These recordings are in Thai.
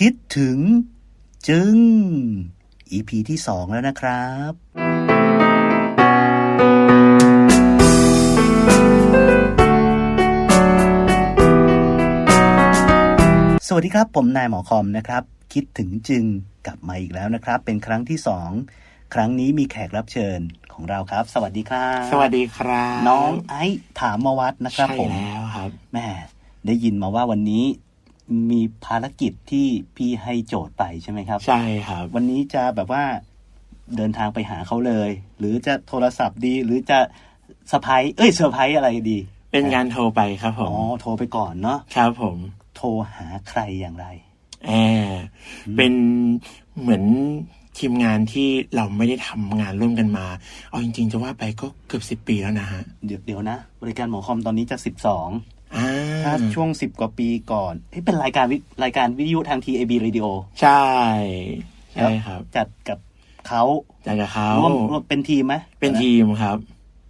คิดถึง จึง EP ที่สองแล้วนะครับสวัสดีครับ ผมนายหมอคอมนะครับ คิดถึงจึงกลับมาอีกแล้วนะครับ เป็นครั้งที่สองครั้งนี้มีแขกรับเชิญของเราครับ สวัสดีครับ สวัสดีครับ น้องไอซ์ถามมาวัดนะครับใช่ผมแล้วครับแม่ได้ยินมาว่าวันนี้ มีภารกิจที่พี่ให้โจทย์ไปใช่ไหมครับ ใช่ครับ วันนี้จะแบบว่าเดินทางไปหาเขาเลย หรือจะโทรศัพท์ดี หรือจะสะพายเอ้ยเซอร์ไพรส์อะไรดี เป็นการโทรไปครับผอ๋อมโทรไปก่อนเนาะ ครับผม โทรหาใครอย่างไรแอบเป็นเหมือนทีมงานที่เราไม่ได้ทำงานร่วมกันมา เอาจริง ๆ จะว่าไปก็เกือบสิบปีแล้วนะฮะ เดี๋ยวเดี๋ยวนะ บริการหมอคอมตอนนี้จะสิบสองอ่า ถ้าช่วงสิบกว่าปีก่อนเอ้ยเป็นรายการวิรายการวิทยุทาง TAB Radio ใช่ ใช่ครับ จัดกับเขาจากกับเขาร่วมร่วมเป็นทีมไหมเป็นทีมครับ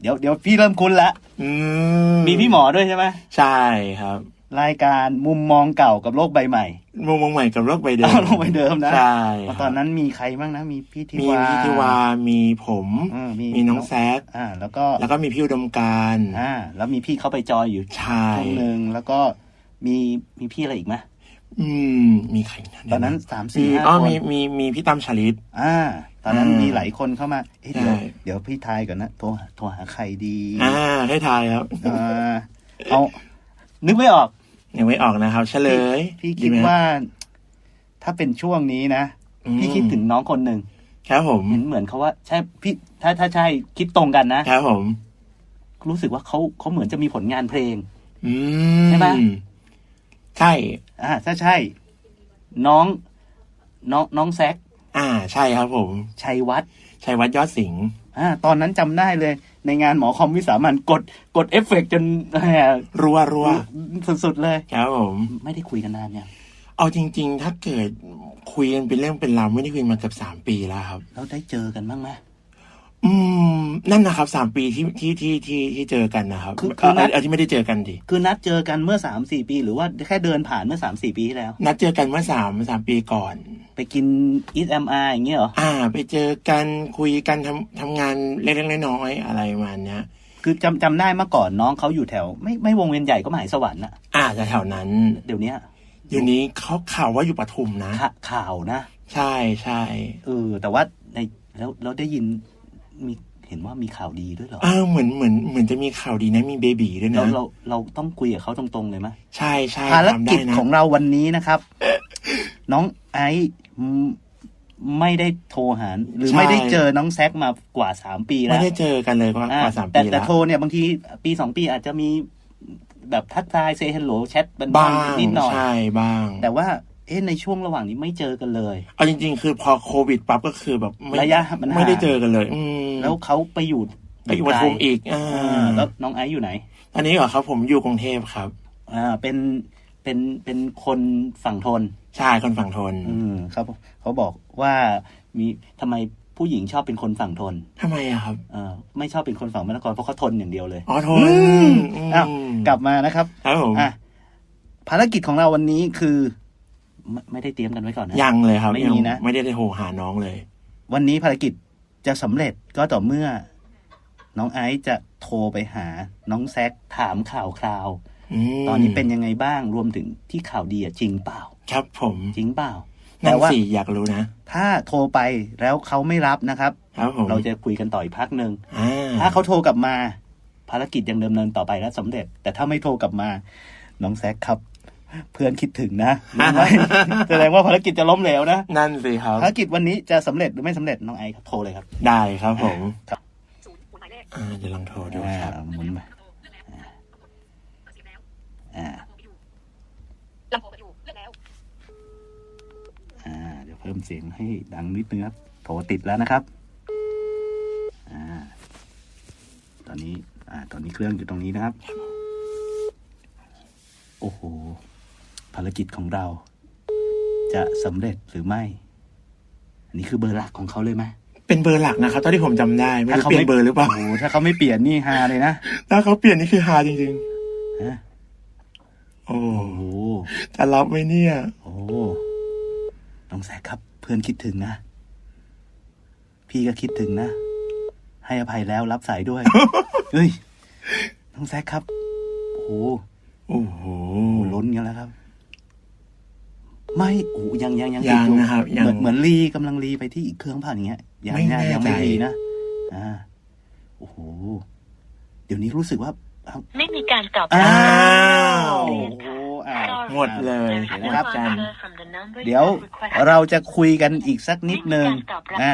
เดี๋ยวเดี๋ยวพี่เริ่มคุ้นละอืมีพี่หมอด้วยใช่ไหมใช่ครับ รายการมุมมองเก่ากับโลกใบใหม่ มุมมองใหม่กับโลกใบเดิเอามโลกใบเดิมนะใช่เพราะตอนนั้นมีใครบ้างนะ มีพี่ทิมีวาพี่ทิวา มีผมเออมีมีน้องแซกอ่า แล้วก็แล้วก็มีพี่อุดมการอ่าแล้วมีพี่เข้าไปจอยอยู่ใช่ช่วงหนึ่งแล้วก็มีมีพี่อะไรอีกไหมอืม มีใคระตอนนั้นสามมีสี่ห้าอ๋อคนมีมีมีพี่ตั้มชลิตอ่า ตอนนั้นอ่ามีมีหลายคนเข้ามาเอ๊ะเดี๋ยวใช่เดี๋ยวพี่ทายก่อนนะโทรหาโทรหาใครดี อ่าให้ทายครับอ่าเอานึกไม่ออก ยังไม่ออกนะครับเฉลยพี่คิดไหมว่า ถ้าเป็นช่วงนี้นะอืมพี่คิดถึงน้องคนหนึ่งครับผมเห็นเหมือนเขาว่า ใช่พี่ถ้าถ้าใช่คิดตรงกันนะครับผม รู้สึกว่าเขาเขาเหมือนจะมีผลงานเพลงอืใช่ปะใช่ อ่า ถ้าใช่ น้อง น้องน้องแซกอ่า ใช่ครับผมชัยวัฒน์ชัยวัฒน์ยอดสิงห์อ่า ตอนนั้นจำได้เลย ในงานหมอคอมวิสามันกดกดเอฟเฟกต์จนแหมรัวรัวสุดๆเลยครับผมไม่ได้คุยกันนานเนี่ยงเอาจริง ๆ ถ้าเกิดคุยกันเป็นเรื่องเป็นราวไม่ได้คุยมาเกือบสามปีแล้วครับ แล้วได้เจอกันบ้างไหม อืมนั่นนะครับสามปีที่ที่ที่ที่ที่เจอกันนะครับคือคือเอานัดเอาที่ไม่ได้เจอกันดิคือนัดเจอกันเมื่อสามสี่ปี หรือว่าแค่เดินผ่านเมื่อสามสี่ปีที่แล้ว นัดเจอกันเมื่อสามสามปีก่อน ไปกินอีทแอมอาร์อย่างเงี้ยเหรอ อ่า ไปเจอกันคุยกันทำทำงานเล็กๆน้อยๆอะไรประมาณเนี้ย คือจำจำได้เมื่อก่อนน้องเขาอยู่แถว ไม่ไม่วงเวียนใหญ่ก็มหาสวรรค์อะอ่าจะแถวนั้น เดี๋ยวเนี้ยเดี๋ยวนี้เขาข่าวว่าอยู่ปทุมนะข่าข่าวนะ ใช่ใช่ เออแต่ว่าในแล้วเราได้ยิน มีเห็นว่ามีข่าวดีด้วยเหรออ้าวเหมือนเหมือนเหมือนจะมีข่าวดีนะมีเบบีด้วยแล้วนะเราเราต้องคุยกับเขาตรงๆเลยไหมใช่ใช่ภารทำกิได้จนะของเราวันนี้นะครับ น้องไอซ์มไม่ได้โทรหาหรือไม่ได้เจอน้องแซกมากว่าสามปีแล้ไม่ว ได้เจอกันเลยกว่าอ่ากว่าสามแต่ปีแต่แล้ว โทรเนี่ยบางทีปีสองปีอาจจะมีแบบทักทายเซฮัลโหลแชทเป็นบ้างนิดหน่อย ใช่บ้าง แต่ว่า เอ๊ะในช่วงระหว่างนี้ไม่เจอกันเลย เอาจริง ๆ คือพอโควิดปั๊บก็คือแบบไม่ระยะมันห่าง ไม่ได้เจอกันเลยอืมแล้วเขาไปอยู่ไปอยู่ปทุมอีกอ่าอ่าแล้วน้องไอซ์อยู่ไหน อันนี้เหรอครับ ผมอยู่กรุงเทพครับ อ่าเป็นเป็นเป็นคนฝั่งทน ใช่คนฝั่งทนอืมครับเขาบอกว่ามีทำไมผู้หญิงชอบเป็นคนฝั่งทนทำไมอะครับเออไม่ชอบเป็นคนฝั่งมรนครเพราะเขาทนอย่างเดียวเลย อ๋อทนมอืมอ้าว กลับมานะครับ ครับผม อะภารกิจของเราวันนี้คือ ไม่ไม่ได้เตรียมกันไว้ก่อนนะ ยังเลยครับไม่ยังมีนะไม่ได้ได้โทรหาน้องเลย วันนี้ภารกิจจะสำเร็จก็ต่อเมื่อ น้องไอซ์จะโทรไปหา น้องแซกถามข่าวคราวอืมตอนนี้เป็นยังไงบ้างรวมถึงที่ข่าวดีอะจริงเปล่า ครับผมจริงเปล่านั่แต่นว่าสิอยากรู้นะ ถ้าโทรไปแล้วเขาไม่รับนะครับ ครับผมเราจะคุยกันต่ออีกพักหนึ่งอ่าถ้าเขาโทรกลับมา ภารกิจยังดำเนินต่อไปและสำเร็จ แต่ถ้าไม่โทรกลับมา น้องแซคครับ เพื่อนคิดถึงนะรู้ไหมแสดงว่าภารกิจจะล้มเหลวนะ นั่นสิครับ ภารกิจวันนี้จะสำเร็จหรือไม่สำเร็จน้องไอซ์ครับโทรเลยครับได้ครับผมครับอ่าเดี๋ยวลองโทรดูอ่าครับหมุนไปอ่าลำโพงอยู่เลือกแล้ว อ่า เดี๋ยวเพิ่มเสียงให้ดังนิดนึงครับ โทรติดแล้วนะครับ อ่า ตอนนี้ อ่า ตอนนี้เครื่องอยู่ตรงนี้นะครับ โอ้โห ภารกิจของเรา จะสำเร็จหรือไม่ อันนี้คือเบอร์หลักของเขาเลยไหมเป็นเบอร์หลักนะครับเท่าที่ผมจำได้ไม่ถ้ารู้เขาเปลี่ไม่ยนเบอร์หรือเปล่า โอ้โหถ้าเขาไม่เปลี่ยนนี่ฮาเลยนะถ้าเขาเปลี่ยนนี่คือฮาจริงฮะๆ โอ้โอ้โหจะรับไหมเนี่ย โอ้น้องแซกครับ เพื่อนคิดถึงนะ พี่ก็คิดถึงนะ ให้อภัยแล้วรับสายด้วย เฮ้ย น้องแซกครับ โอ้โหโอ้โห โอ้ล้นกันแล้วครับ ไม่โอ้ยังยังยังยังติดอนะครับ ยังเหมือนเหมือนรีกำลังรีไปที่อีกเครื่องผ่านอย่างเงี้ยยังไม่นะแน่ยังไม่ใจ รีนะอ่าโอ้โหเดี๋ยวนี้รู้สึกว่าเอ้าไม่มีการตอบอ้ารับ วโอ้โหอ้าวหมดเลยเดี๋ยวนะครับกันเดี๋ยวเราจะคุยกันอีกสักนิดนึงอ่า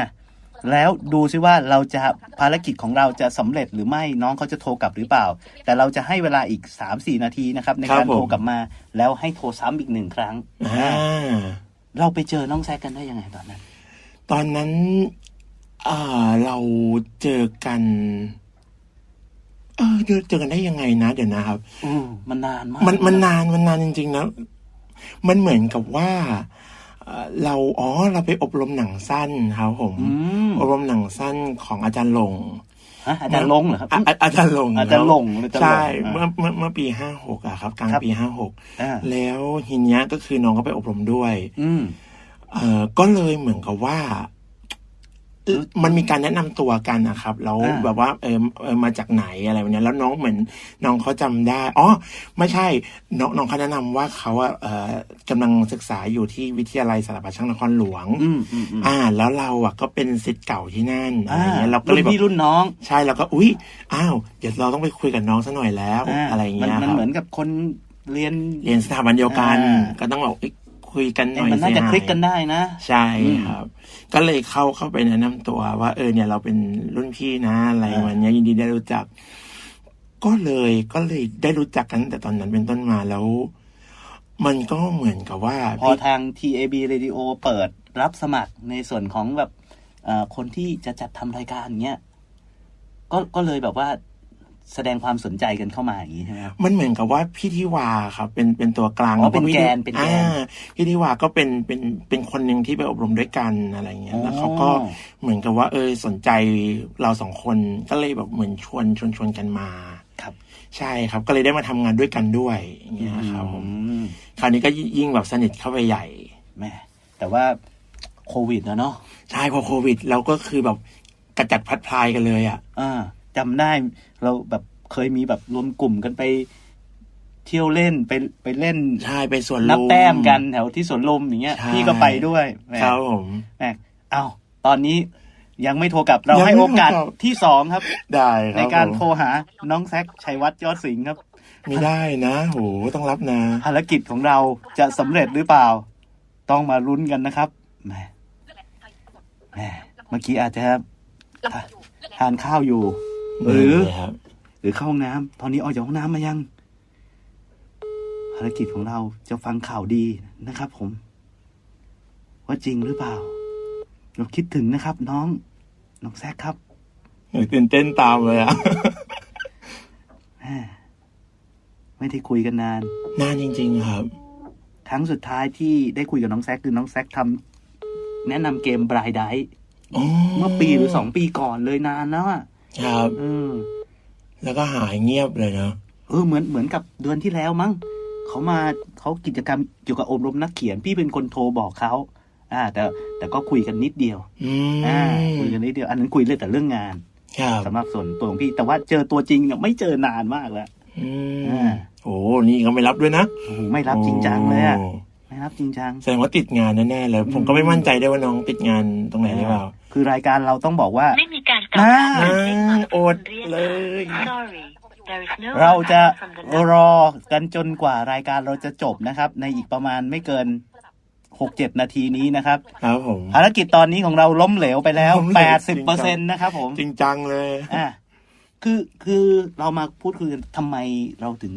แล้วดูซิว่าเราจะภารกิจของเราจะสำเร็จหรือไม่น้องเขาจะโทรกลับหรือเปล่า แต่เราจะให้เวลาอีกสามสี่นาทีนะครับ ในครัการบผมโทรกลับมาแล้วให้โทรซ้ำอีกหนึ่งครั้งอ่าเราไปเจอน้องแซกกันได้ยังไงตอนนั้น ตอนนั้นอ่าเราเจอกันเออเจอเจอกันได้ยังไงนะ เดี๋ยวนะครับอืมมันนานมากมันมันนานมันนานจริง ๆ นะ มันเหมือนกับว่า เอ่อเราอ๋อเราไปอบรมหนังสั้นครับผมอืมอบรมหนังสั้นของอาจารย์หลงฮะอาจารย์ลงเหรอครับอะอะอาจารย์หลงอาจารย์หลงอาจารย์หลงใช่อ่าเมื่อเมื่อเมื่อปีห้าหกอะครับ กลางครับปีห้าหกอ่าแล้วทีเนี้ยก็คือน้องก็ไปอบรมด้วย อืมเอ่อก็เลยเหมือนกับว่าเอ่อ มันมีการแนะนำตัวกันนะครับแล้วอ่าแบบว่าเออเออมาจากไหนอะไรแบบเนี้ยแล้วน้องเหมือนน้องเขาจำได้อ๋อไม่ใช่ น้องน้องเขาแนะนำว่าเขาอะเอ่อกำลังศึกษาอยู่ที่วิทยาลัยสถาปัตย์ช่างนครหลวงอืมอืมอืมอ่า แล้วเราอะก็เป็นศิษย์เก่าที่นั่นอะไรอ่าเงี้ยเราก็รุ่เลยนแบบพี่รุ่นน้อง ใช่เราก็อุ้ยอ้าวเดี๋ยวเราต้องไปคุยกับน้องซะหน่อยแล้วาอะไรเงี้ยมันครับเหมือนกับคนเรียนเรียนสถาบันเดียวกันอ่าก็ต้องแบบเอ้ย คุยกันหน่อยมันน่าจะสิคลิกกันได้นะ ใช่ครับ ก็เลยเข้าเข้าไปแนะนำตัวว่าเออเนี่ยเราเป็นรุ่นพี่นะอะไรอ่าวันนี้ยินดีได้รู้จัก ก็เลยก็เลยได้รู้จักกันตั้งแต่ตอนนั้นเป็นต้นมาแล้ว มันก็เหมือนกับว่า พอทาง TAB Radio เปิดรับสมัครในส่วนของแบบเอ่อคนที่จะจัดทำรายการเนี้ยก็ก็เลยแบบว่า แสดงความสนใจกันเข้ามาอย่างนี้ใช่ไหมครับมันเหมือนกับว่าพี่ทิวาครับเป็นเป็นตัวกลางอ๋อเป็นล้วพี่แกนเป็นแกนอ่าพี่ทิวาก็เป็นเป็นเป็นคนหนึ่งที่ไปอบรมด้วยกันอะไรเงี้ยแล้วเขาก็อ๋อเหมือนกับว่า เออสนใจเราสองคนก็เลยแบบเหมือนชวนชวนชวนกันมาครับ ใช่ครับก็เลยได้มาทำงานด้วยกันด้วยอย่างเงี้ยครับผมอืมคราวนี้ก็ยิ่งแบบสนิทเข้าไปใหญ่แม่แต่ว่าโควิดนะเนาะใช่พอโควิดเราก็คือแบบกระจัดพัดพลายกันเลยอะอ่า จำได้เราแบบเคยมีแบบรวมกลุ่มกันไป เที่ยวเล่นไปไปเล่นใช่ไปสวนนับลุมแต้มกันแถวที่สวนลมอย่างเงี้ยใช่พี่ก็ไปด้วยแหมครับผมแหมเอ้าตอนนี้ยังไม่โทรกลับเรายังไม่ให้โอกาสโทรกลับที่สองครับ ได้คในรับการผมโทรหาน้องแซคชัยวัฒน์ยอดสิงห์ครับ ไม่ได้นะโหต้องรับนะภารกิจของเราจะสำเร็จหรือเปล่า ต้องมาลุ้นกันนะครับแหมแหมเมื่อกี้อาจจะทานข้าวอยู่ หรือเลยครับหรือเข้าห้องน้ำตอนนี้ออกจากห้องน้ำมายัง ภารกิจของเราจะฟังข่าวดีนะครับ ผม ว่าจริงหรือเปล่า เราคิดถึงนะครับ น้อง น้องแซคครับตื่นเต้นตามเลยอะแหมไม่ได้คุยกันนาน นานจริง ๆ ครับ ครั้งสุดท้ายที่ได้คุยกับน้องแซคคือน้องแซคทำแนะนำเกมบรายได อ๋อเมื่อปีหรือสองปีก่อนเลยนานแล้วอะ ครับเออแล้วก็หายเงียบเลยเนาะเออเหมือนเหมือนกับเดือนที่แล้วมั้งเขามาเขากิจกรรมเกี่ยวกับอบรมนักเขียน พี่เป็นคนโทรบอกเขาอ่า แต่แต่ก็คุยกันนิดเดียวอืมอ่าคุยกันนิดเดียว อันนั้นคุยเรื่องแต่เรื่องงานครับสำหรับส่วนตัวของพี่ แต่ว่าเจอตัวจริงเนี่ยไม่เจอนานมากแล้วอืมอ่าโอ้นี่ก็ไม่รับด้วยนะโอ้โหไม่รับจริงจังเลยอะโไม่รับจริงจัง แสดงว่าติดงานแน่ๆเลย ผมก็ไม่มั่นใจได้วยว่าน้องติดงานตรงไหนหรือเปล่า คือรายการเราต้องบอกว่า ไม่มีการต อบอ่ารับอ่าอดเลย Sorry there is no เราจะ answer from the number รอกันจนกว่ารายการเราจะจบนะครับ ในอีกประมาณไม่เกินหกเจ็ดนาทีนี้นะครับครับผมภารกิจตอนนี้ของเราล้มเหลวไปแล้วล้มเหลแปวดสิบเปอร์เซ็นต์นะครับผมจริงจังเลยอ่าคือคือเรามาพูดคุยกันทำไมเราถึง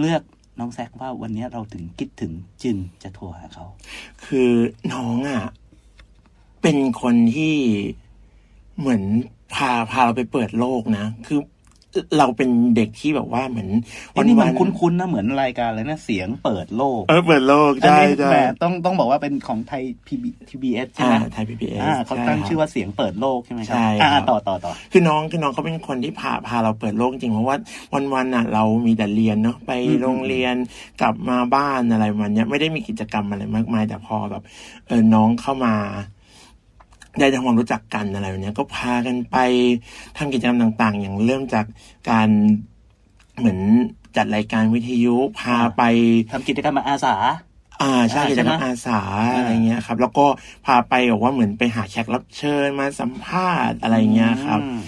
เลือกน้องแซกว่าวันนี้เราถึงคิดถึงจึงจะโทรหาเขา คือน้องอะ เป็นคนที่ เหมือนพาพาเราไปเปิดโลกนะ คือเราเป็นเด็กที่แบบว่าเหมือนอันนี้มันๆคุ้นๆนะเหมือนรายการอะไรนะเสียงเปิดโลก เออเปิดโลกอันใช่นี้ใช่แหมต้องต้องบอกว่าเป็นของไทยพีบีเอสใช่ไหมอ่าไทยพีพีเอสอ่าเขาตั้งชื่อว่าเสียงเปิดโลกใช่ไหมครัใช่อ่าครับต่อต่อต่อคือน้องคือน้องเขาเป็นคนที่พาพาเราเปิดโลกจริงเพราะว่าวันวันๆอะ เรามีแต่เรียนเนาะไปอืมโรงเรียนกลับมาบ้านอะไรประมันเนี้ยไม่ได้มีกิจกรรมอะไรมากมายแต่พอแบบเออน้องเข้ามา ได้ทำความรู้จักกันอะไรแบบเนี้ยก็พากันไปทำกิจกรรมต่าง ๆ อย่างเริ่มจากการเหมือนจัดรายการวิทยุพาไปทำกิจกรรมอาสา อ่าใช่อ่ากิจกรรมใช่ไหมอาสาอ่าอะไรเงี้ยครับ แล้วก็พาไปบอกว่าเหมือนไปหาแขกรับเชิญมาสัมภาษณ์อะไรเงี้ยครับอืม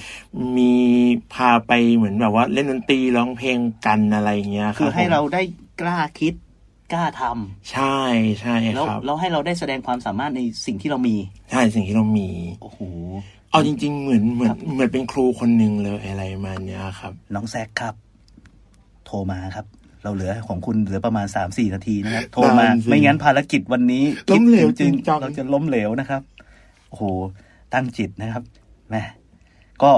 มีพาไปเหมือนแบบว่าเล่นดนตรีร้องเพลงกันอะไรเงี้ยคือให้ผมเราได้กล้าคิด กล้าทำใช่ใช่แล้วครับแล้วให้เราได้แสดงความสามารถในสิ่งที่เรามี ใช่สิ่งที่เรามีโอ้โหเอาจริง ๆ เหมือนเหมือคนรับเหมือนเป็นครูคนหนึ่งเลยอะไรประมาณเนี้ยครับ น้องแซคครับ โทรมาครับ เราเหลือของคุณเหลือประมาณสามสี่นาทีนะครับโทรมานานสิไม่งั้นภารกิจวันนี้ล้มเหลวคิดจริงจริงจังๆเราจะล้มเหลวนะครับโอ้โหตั้งจิตนะครับแม่ก็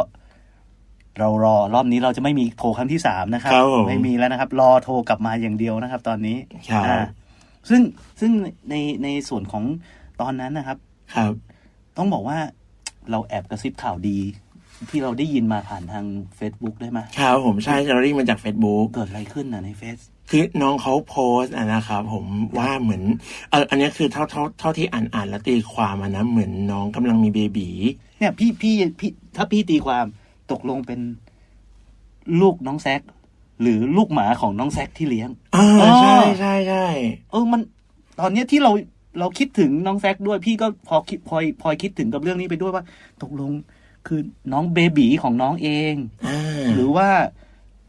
เรารอรอบนี้เราจะไม่มีโทรครั้งที่สามนะครับครับผมไม่มีแล้วนะครับ รอโทรกลับมาอย่างเดียวนะครับ ตอนนี้ครับอ่าซึ่งซึ่งในในส่วนของตอนนั้นนะครับ ครับ ต้องบอกว่าเราแอบกระซิบข่าวดี ที่เราได้ยินมาผ่านทาง Facebook ได้ไหมครับผมใช่เราได้ยินมาจาก Facebook เกิดอะไรขึ้นนะในเฟซคือน้องเขาโพสต์อะนะครับผมว่าเหมือนเอออันเนี้ยคือเท่าเท่าเท่าที่อ่านอ่านแล้วตีความอะนะเหมือนน้องกำลังมีเบบีเนี่ยพี่พี่พี่ถ้าพี่ตีความ ตกลงเป็นลูกน้องแซกหรือลูกหมาของน้องแซกที่เลี้ยงอ่าอ๋อใช่ใช่ใช่เออมัน ตอนเนี้ยที่เราเราคิดถึงน้องแซกด้วยพี่ก็พอคิดพลอยพลอยคิดถึงกับเรื่องนี้ไปด้วยว่า ตกลงคือน้องเบบีของน้องเองอ่าหรือว่า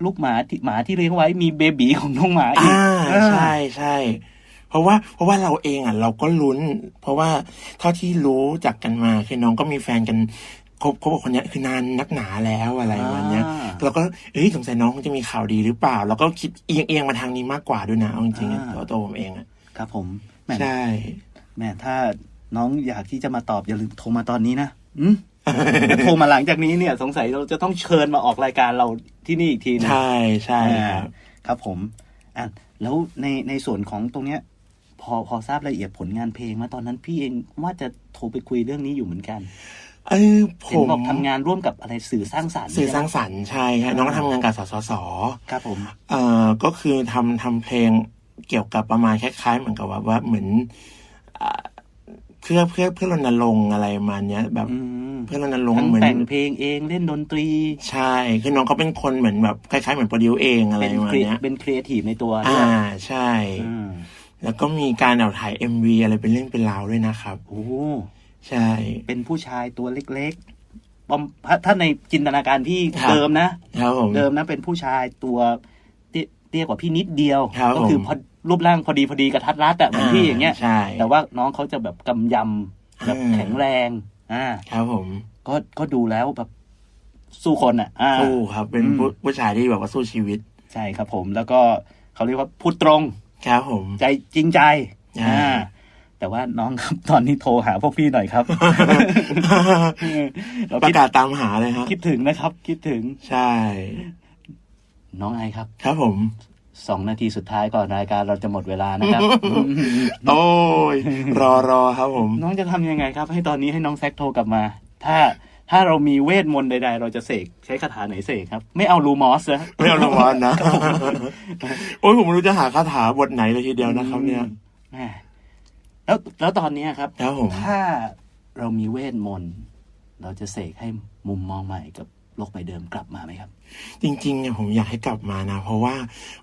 ลูกหมาที่หมาที่เลี้ยงไว้มีเบบีของน้องหมาอีกอ่าเออใช่ใช่เพราะว่าเพราะว่าเราเองอะ เราก็ลุ้น เพราะว่าเท่าที่รู้จักกันมาคือน้องก็มีแฟนกัน คบคบกับคนเนี้ยคือนานนักหนาแล้วอะไรวันเนี้ยอ่าเราก็เอ้ยสงสัยน้องคงจะมีข่าวดีหรือเปล่าเราก็คิดเอียงเอียงมาทางนี้มากกว่าด้วยนะเอาจริงๆอะอ่าตัวตัวผมเองอะครับผมแหม่ใช่แหม่ถ้าน้องอยากที่จะมาตอบอย่าลืมโทรมาตอนนี้นะอืมถ้าโทรมาหลังจากนี้เนี่ย สงสัยเราจะต้องเชิญมาออกรายการเราที่นี่อีกทีหนึงใช่ใช่ครับครับผมอะแล้วในในส่วนของตรงเนี้ย พอพอทราบรายละเอียดผลงานเพลงมาตอนนั้นพี่เองว่าจะโทรไปคุยเรื่องนี้อยู่เหมือนกัน เออผเห็นมบอกทำงานร่วมกับอะไรสื่อสร้างสรรค์สื่อสร้างใช่ไหมสรรค์ใช่ครับน้องก็ทำงานกับสสส ครับผม เอ่อก็คือทำทำเพลงเกี่ยวกับประมาณคล้าย ๆ เหมือนกับว่าว่าเหมือนอ่าเพื่อเพื่อเพื่อรณรงค์อะไรประมาณเนี้ย แบบอืมเพื่อรณรงค์ทั้งเหมือนแต่งเพลงเองเล่นดนตรี ใช่คือน้องเขาเป็นคนเหมือนแบบคล้ายๆเหมือนโปรดิวเองอะไรเป็นประมาณครีเนี้ยเป็นครีเอทีฟในตัวด้อ่าวยใช่ อืมแล้วก็มีการเอาถ่ายเอ็มวีอะไรเป็นเรื่องเป็นราวด้วยนะครับ โอ้ ใช่ เป็นผู้ชายตัวเล็กๆปอมถ้าในจินตนาการพี่ครับ เดิมนะครับผม เดิมนะเป็นผู้ชายตัวเตี้ยเตี้ยกว่าพี่นิดเดียว ครับก็คือผม พอรูปร่างพอดีพอดีกระทัดรัดอะเหมือนพี่อย่างเงี้ย ใช่ แต่ว่าน้องเขาจะแบบกำยำแบบอืมแข็งแรงอ่าครับผม ก็ก็ดูแล้วแบบสู้คนอะอ่า สู้ครับ เป็นอืม ผู้ผู้ชายที่แบบว่าสู้ชีวิต ใช่ครับผมแล้วก็เขาเรียกว่าพูดตรง ครับผม ใจจริงใจอ่า อ่า แต่ว่าน้องครับตอนนี้โทรหาพวกพี่หน่อยครับ เราประคิดกาศตามหาเลยครับคิดถึงนะครับ คิดถึงใช่ น้องไอครับ ครับผม สองนาทีสุดท้ายก่อนรายการเราจะหมดเวลานะครับ โอ้ย รอรอครับผม น้องจะทำยังไงครับ ให้ตอนนี้ให้น้องแซกโทรกลับมา ถ้าถ้าเรามีเวทมนต์ใด ๆ เราจะเสกใช้คาถาไหนเสกครับ ไม่เอาลูมอสนะไม่เอารางวัลนะ โอ้ยผมไม่รู้จะหาคาถาบทไหนเลยทีเดียวนะครับ เนี่ย แหม่ แล้วแล้วตอนเนี้ยครับ ครับผม ถ้าเรามีเวทมนต์เราจะเสกให้มุมมองใหม่กับโลกใบเดิมกลับมาไหมครับ จริงๆเนี่ยผมอยากให้กลับมานะ เพราะว่า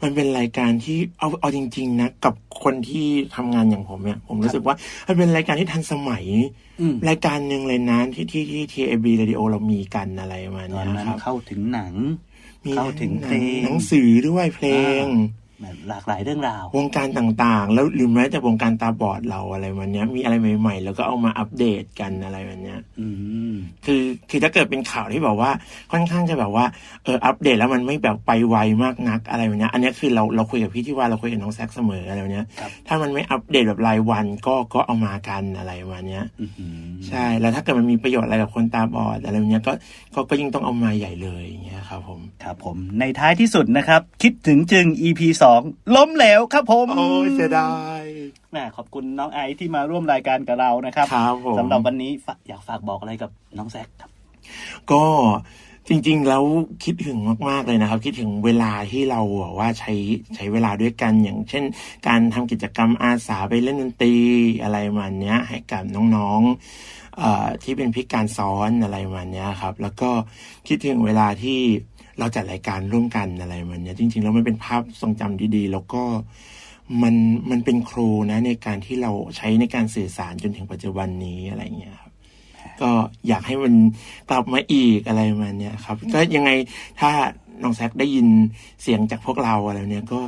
มันเป็นรายการที่เอาเอาจริง ๆ นะ กับคนที่ทำงานอย่างผมเนี่ย ผมรู้สึกว่ามันเป็นรายการที่ทันสมัยอืมรายการหนึ่งเลยนะที่ที่ที่ทีเอบีเรดิโอเรามีกันอะไรประมาณตอนเนี้ยนั้นครับเข้าถึงหนังมีเข้าถึงเพลงหนังสือด้วยเพลงแบบ หลากหลายเรื่องราว วงการต่างๆ แล้วหรือแม้แต่วงการตาบอดเราอะไรวันเนี้ยมีอะไรใหม่ๆ แล้วก็เอามาอัปเดตกันอะไรแบบเนี้ยอืมคือคือถ้าเกิดเป็นข่าวที่แบบว่าค่อนข้างจะแบบว่าเอออัปเดตแล้วมันไม่แบบไปไวมากนักอะไรแบบเนี้ยอันเนี้ยคือเราเราคุยกับพี่ที่ว่าเราคุยกับน้องแซกเสมออะไรแบบเนี้ยครับถ้ามันไม่อัปเดตแบบรายวันก็ก็เอามากันอะไรประมาณเนี้ยอื้อหือใช่แล้วถ้าเกิดมันมีประโยชน์อะไรกับคนตาบอดอะไรแบบเนี้ยก็ก็ก็ยิ่งต้องเอามาใหญ่เลยอย่างเงี้ยครับผมครับผมในท้ายที่สุดนะครับ คิดถึงจึง EP สองล้มเหลวครับผม โอ้ยเสียดายแหมขอบคุณน้องไอซ์ที่มาร่วมรายการกับเรานะครับครับผมสำหรับวันนี้ฝากอยากฝากบอกอะไรกับน้องแซคครับ ก็จริงๆ แล้วคิดถึงมากๆเลยนะครับ คิดถึงเวลาที่เราแบบว่าใช้ใช้เวลาด้วยกันอย่างเช่น การทำกิจกรรมอาสาไปเล่นดนตรีอะไรประมาณเนี้ย ให้กับน้องๆเอ่อที่เป็นพิการซ้อนอะไรประมาณเนี้ยครับ แล้วก็คิดถึงเวลาที่ เราจัดรายการร่วมกันอะไรมาณเนี้ยจริง ๆ แล้วมันเป็นภาพทรงจำดีๆ แล้วก็มันมันเป็นครูนะในการที่เราใช้ในการสื่อสารจนถึงปัจจุบันนี้อะไรเงี้ยครับ ก็อยากให้มันกลับมาอีกอะไรมาณเนี้ยครับ ก็ยังไงถ้าน้องแซคได้ยินเสียงจากพวกเราอะไรเนี้ยก็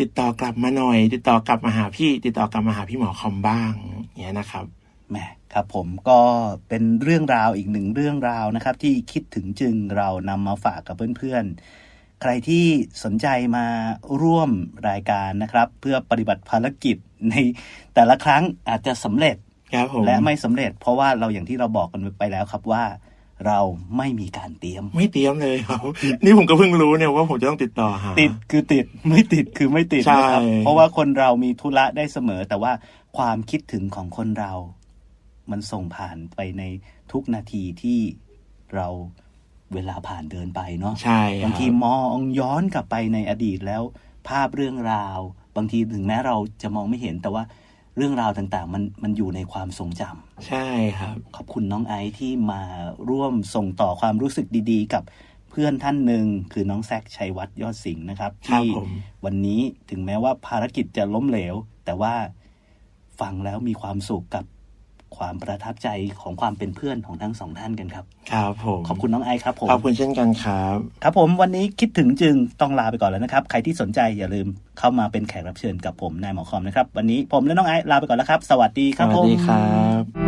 ติดต่อกลับมาหน่อย ติดต่อกลับมาหาพี่ ติดต่อกลับมาหาพี่หมอคอมบ้างอย่างเงี้ยนะครับ แหมครับผมก็เป็นเรื่องราวอีกหนึ่งเรื่องราวนะครับ ที่คิดถึงจึงเรานำมาฝากกับเพื่อนๆ ใครที่สนใจมาร่วมรายการนะครับ เพื่อปฏิบัติภารกิจในแต่ละครั้งอาจจะสำเร็จครับผมและไม่สำเร็จ เพราะว่าเราอย่างที่เราบอกกันไปแล้วครับว่าเราไม่มีการเตรียม ไม่เตรียมเลยครับ นี่ผมก็เพิ่งรู้เนี่ยว่าผมจะต้องติดต่อหาติดคือติดไม่ติดคือไม่ติดใช่นะครับเพราะว่าคนเรามีธุระได้เสมอ แต่ว่าความคิดถึงของคนเรา มันส่งผ่านไปในทุกนาทีที่เราเวลาผ่านเดินไปเนาะใช่ครับางทีมองย้อนกลับไปในอดีตแล้ว ภาพเรื่องราว บางทีถึงแม้เราจะมองไม่เห็นแต่ว่าเรื่องราวต่างๆ มันมันอยู่ในความทรงจำใช่ครับ ขอบคุณน้องไอซ์ที่มาร่วมส่งต่อความรู้สึกดีๆ กับเพื่อนท่านหนึ่งคือน้องแซคชัยวัฒน์ยอดสิงห์นะครับครับที่ผมวันนี้ถึงแม้ว่าภารกิจจะล้มเหลว แต่ว่าฟังแล้วมีความสุขกับ ความประทับใจของความเป็นเพื่อนของทั้งสองท่านกันครับครับผมขอบคุณน้องไอซ์ครับผมขอบคุณเช่นกันครับครับผมวันนี้คิดถึงจึงต้องลาไปก่อนแล้วนะครับ ใครที่สนใจอย่าลืมเข้ามาเป็นแขกรับเชิญกับผมนายหมอคอมนะครับ วันนี้ผมและน้องไอซ์ลาไปก่อนแล้วครับ สวัสดีสครับวัผสมดีครับ